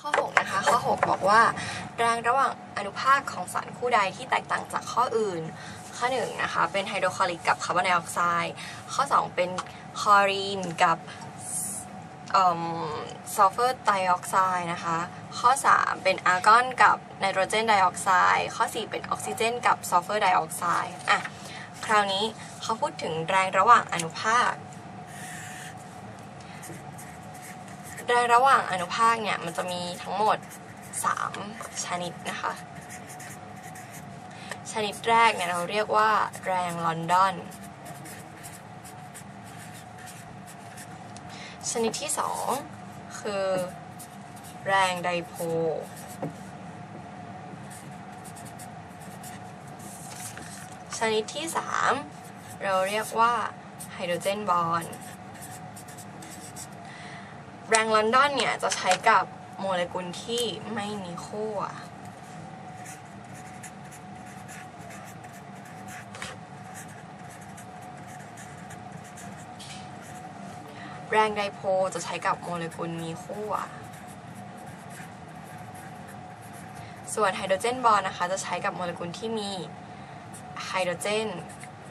ข้อ 6 นะคะ ข้อ 6 บอกว่า แรงระหว่างอนุภาคของสารคู่ใดที่แตกต่างจากข้ออื่น ข้อ 1 นะคะ เป็นไฮโดรคลอริกกับคาร์บอนไดออกไซด์ข้อ 2 เป็นคลอรีนกับซัลเฟอร์ไดออกไซด์นะคะ ข้อ 3 เป็นอาร์กอนกับไนโตรเจนไดออกไซด์ข้อ 4 เป็นออกซิเจนกับซัลเฟอร์ไดออกไซด์อะคราวนี้เขาพูดถึงแรงระหว่างอนุภาค แรงระหว่างอนุภาคเนี่ยมันจะมีทั้งหมด 3 ชนิดนะคะ ชนิดแรกเนี่ยเราเรียกว่าแรงลอนดอน ชนิดที่ 2 คือแรงไดโพลชนิดที่ 3 เราเรียกว่าไฮโดรเจนบอนด์ แรงลอนดอนเนี่ยจะใช้กับโมเลกุลที่ไม่มีขั้วแรงไดโพลจะใช้กับโมเลกุลมีขั้ว ส่วนไฮโดรเจนบอนด์นะคะ จะใช้กับโมเลกุลที่มีไฮโดรเจน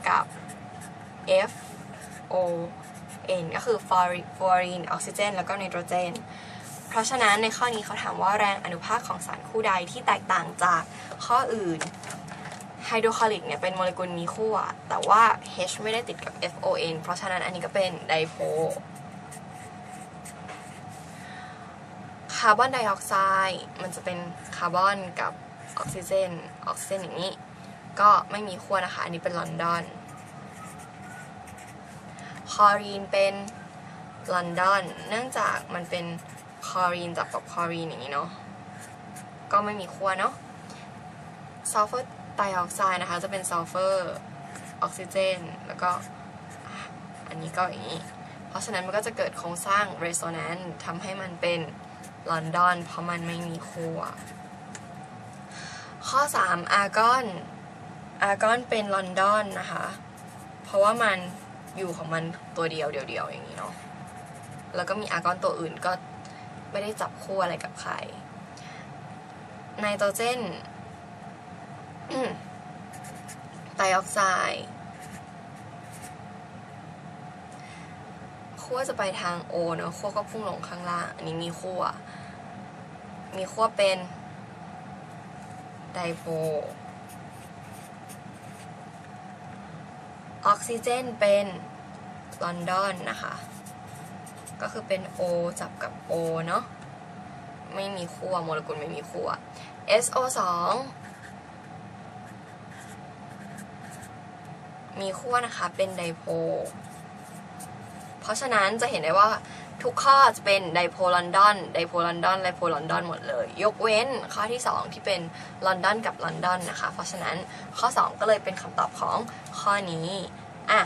กับ F O N ก็คือฟลูออรีนออกซิเจน แล้วก็ไนโตรเจน เพราะฉะนั้นในข้อนี้เขาถามว่าแรงอนุภาคของสารคู่ใดที่แตกต่างจากข้ออื่นไฮโดรคลอริกเนี่ยเป็นโมเลกุลมีขั้วแต่ว่า H ไม่ได้ติดกับ FON เพราะฉะนั้นอันนี้ก็เป็นไดโพคาร์บอนไดออกไซด์มันจะเป็นคาร์บอนกับออกซิเจน ออกซิเจนอย่างนี้ ก็ไม่มีขั้วนะคะ อันนี้เป็นลอนดอน อรีนเป็นลอนดอนเนื่องจากมันเป็นคอรีนจับกับคอรีนอย่างนี้เนาะก็ไม่มีขั้วเนาะซัลเฟอร์ไดออกไซด์นะคะ จะเป็นซัลเฟอร์ออกซิเจน แล้วก็อันนี้ก็อย่างนี้ เพราะฉะนั้นมันก็จะเกิดโครงสร้างเรโซแนนซ์ทำให้มันเป็นลอนดอน เพราะมันไม่มีขั้วข้อ 3 อาร์กอนอาร์กอนเป็นลอนดอนนะคะ เพราะว่ามัน อยู่ของมันตัวเดียวเดียวๆอย่างนี้เนาะแล้วก็มีอาร์กอนตัวอื่นก็ไม่ได้จับคู่อะไรกับใครไนโตรเจนไดออกไซด์ขั้วจะไปทางโอเนอะขั้วก็พุ่งลงข้างล่าง อันนี้มีขั้วมีขั้วเป็นไดโพล ออกซิเจนเป็นลอนดอนนะคะ ก็คือเป็น O จับกับ O เนาะไม่มีขั้วโมเลกุลไม่มีขั้ว SO2 มีขั้วนะคะเป็นไดโพลเพราะฉะนั้นจะเห็นได้ว่า ทุกข้อจะเป็นไดโพลอนดอนไดโพลอนดอนไดโพลอนดอนหมดเลย ยกเว้นข้อที่ 2 ที่เป็นลอนดอนกับลอนดอนนะคะ เพราะฉะนั้นข้อ 2 ก็เลยเป็นคำตอบของข้อนี้อะ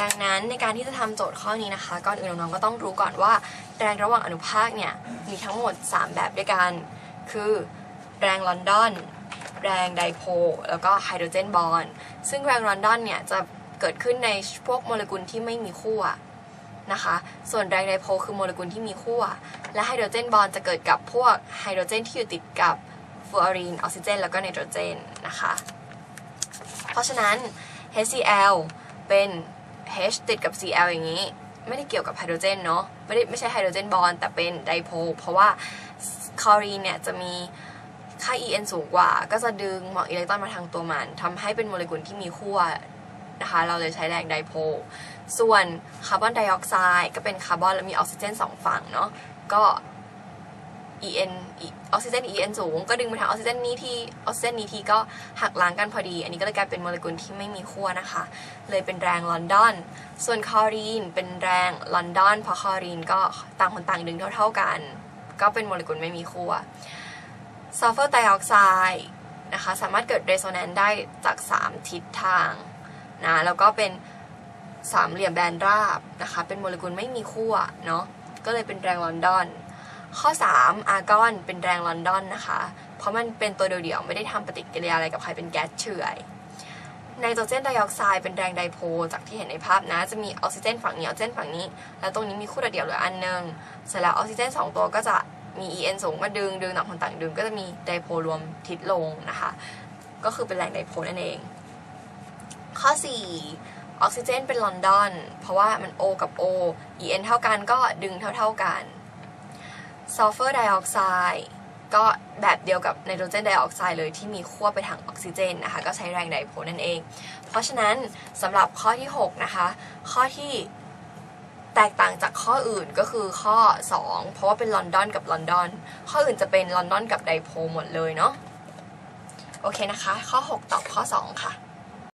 ดังนั้นในการที่จะทำโจทย์ข้อนี้นะคะก่อนอื่นน้องๆก็ต้องรู้ก่อนว่า แรงระหว่างอนุภาคเนี่ยมีทั้งหมด 3 แบบด้วยกัน คือแรงลอนดอน แรงไดโพแล้วก็ไฮโดรเจนบอนซึ่งแรงลอนดอนเนี่ยจะเกิดขึ้นในพวกโมเลกุลที่ไม่มีขั้ว นะคะ ส่วนแรงไดโพลคือโมเลกุลที่มีขั้ว และไฮโดรเจนบอนจะเกิดกับพวกไฮโดรเจนที่อยู่ติดกับฟลูออรีน ออกซิเจน แล้วก็ไนโตรเจนนะคะ เพราะฉะนั้น HCl เป็น H ติดกับ Cl อย่างนี้ ไม่ได้เกี่ยวกับไฮโดรเจนเนาะ ไม่ได้ไม่ใช่ไฮโดรเจนบอนด์แต่เป็นไดโพล เพราะว่าคลอรีนเนี่ยจะมีค่า En สูงกว่า ก็จะดึงหมอกอิเล็กตรอนมาทางตัวมันทำให้เป็นโมเลกุลที่มีขั้วนะคะ เราเลยใช้แรงไดโพล ส่วนคาร์บอนไดออกไซด์ก็เป็นคาร์บอนแล้วมีออกซิเจนสองฝั่งเนาะก็ En ออกซิเจน En สูง ก็ดึงมาทางออกซิเจนนี้ที่ออกซิเจนนี้ทีก็หักล้างกันพอดี อันนี้ก็เลยกลายเป็นโมเลกุลที่ไม่มีขั้วนะคะ เลยเป็นแรงลอนดอน ส่วนคลอรีนเป็นแรงลอนดอนเพราะคลอรีนก็ต่างคนต่างดึงเท่า ๆกัน ก็เป็นโมเลกุลไม่มีขั้วซัลเฟอร์ไดออกไซด์นะคะสามารถเกิดเรโซแนนซ์ได้จาก 3 ทิศทางนะแล้วก็เป็น สามเหลี่ยมแบนราบนะคะ เป็นโมเลกุลไม่มีขั้วเนาะก็เลยเป็นแรงลอนดอน ข้อ 3 อาร์กอนเป็นแรงลอนดอนนะคะ เพราะมันเป็นตัวเดียวๆไม่ได้ทำปฏิกิริยาอะไรกับใครเป็นแก๊สเฉื่อยไนโตรเจนไดออกไซด์เป็นแรงไดโพลจากที่เห็นในภาพนะ จะมีออกซิเจนฝั่งนี้ออกซิเจนฝั่งนี้ แล้วตรงนี้มีคู่เดียวเหลืออันหนึงเสร็จแล้วออกซิเจน 2 ตัวก็จะมี en สูงก็ดึงดึงต่างคนต่างดึงก็จะมีไดโพลรวมทิศลงนะคะ ก็คือเป็นแหล่งไดโพลนั่นเอง ข้อ 4 ออกซิเจนเป็นลอนดอน เพราะว่ามัน O กับ O en เท่ากันก็ดึงเท่า ๆกันซัลเฟอร์ไดออกไซด์ก็แบบเดียวกับไนโตรเจนไดออกไซด์เลยที่มีขั้วไปทางออกซิเจนนะคะ ก็ใช้แรงไดโพลนั่นเอง เพราะฉะนั้นสำหรับข้อที่ 6 นะคะ ข้อที่แตกต่างจากข้ออื่นก็คือข้อ 2 เพราะว่าเป็นลอนดอนกับลอนดอน ข้ออื่นจะเป็นลอนดอนกับไดโพลหมดเลยเนาะโอเคนะคะ ข้อ 6 ตอบข้อ 2 ค่ะ